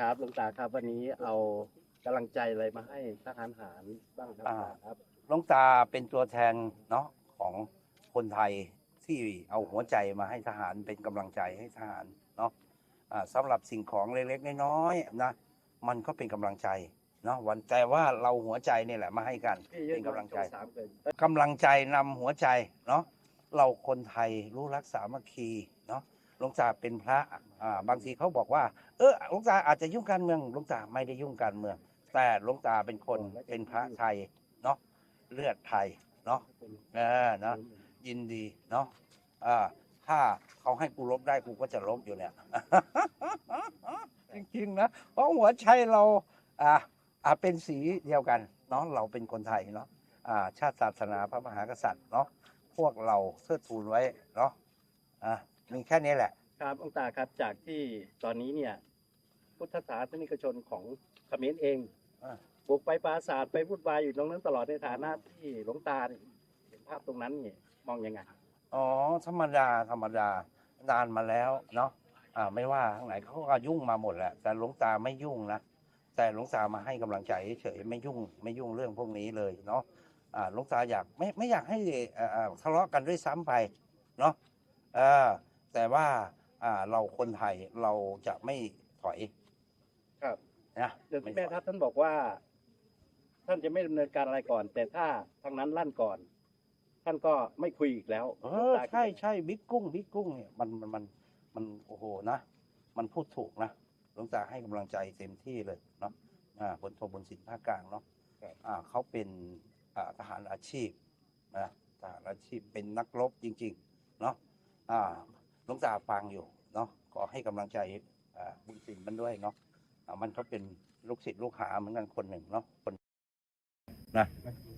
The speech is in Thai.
ครับหลวงตาครับ วันนี้เอากำลังใจอะไรมาให้ทหารหารบ้างครับอ่า ครับ หลวงตาเป็นตัวแทนเนาะของคนไทยที่เอาหัวใจมาให้ทหารเป็นกำลังใจให้ทหารเนาะอ่าสำหรับสิ่งของเล็กๆน้อยๆนะมันก็เป็นกำลังใจเนาะวันแต่ว่าเราหัวใจนี่แหละมาให้กันพี่ยืเป็นกำลังใจ สามเกินกำลังใจนำหัวใจเนาะเราคนไทยรู้รักสามัคคีเนาะ หลวงตาเป็นพระอ่าบางทีเขาบอกว่า เออหลวงตาอาจจะยุ่งการเมืองหลวงตาไม่ได้ยุ่งการเมือง แต่หลวงตาเป็นคนเป็นพระไทยเนาะเลือดไทยเนาะเออเนาะยินดีเนาะอ่าถ้าเขาให้กูลบได้กูก็จะลบอยู่เนี่ย จริงๆนะเพราะหัวใจเราอ่าอ่าเป็นสีเดียวกันเนาะเราเป็นคนไทยเนาะอ่าชาติศาสนาพระมหากษัตริย์เนาะพวกเราเทิดทูนไว้เนาะอ่า มีแค่นี้แหละ ครับหลวงตาครับจากที่ตอนนี้เนี่ยพุทธศาสนิกชนของเขมรเองอ่า บุกไปปราสาทไปพูดวายอยู่ตรงนั้นตลอดในฐานะที่หลวงตาเนี่ยเห็นภาพตรงนั้นเนี่ยมองยังไง อ๋อธรรมดาธรรมดานานมาแล้วเนาะอ่าไม่ว่าทางไหนเขาก็ยุ่งมาหมดแหละแต่หลวงตาไม่ยุ่งนะแต่หลวงตามาให้กำลังใจเฉยๆไม่ยุ่งไม่ยุ่งเรื่องพวกนี้เลยเนาะอ่าหลวงตาอยากไม่ไม่อยากให้เอ่อเอ่อทะเลาะกันด้วยซ้ำไปเนาะเออ แต่ว่าอ่าเราคนไทยเราจะไม่ถอยครับ นะเดี๋ยวไม่แม่ถอย ทัพท่านบอกว่า ท่านจะไม่ดำเนินการอะไรก่อน แต่ถ้าทางนั้นลั่นก่อน ท่านก็ไม่คุยอีกแล้วเอหลวงอตาคิดใช่ยังไงใช่บิ๊กกุ้งบิ๊กกุ้งเนี่ยมันมันมันมันโอ้โหนะ มันพูดถูกนะหลวงตาให้กำลังใจเต็มที่เลยเนาะอ่าบนโทบนสินภาคกลางเนาะอ่าเขาเป็นอ่าทหารอาชีพนะทหารอาชีพเป็นนักรบจริง ๆ เนาะอ่าห ลวงตาฟังอยู่เนาะขอให้กำลังใจบุญสินมันด้วยเนาะมันก็เป็นลูกศิษย์ลูกหาเหมือนกันคนหนึ่งเนาะคนค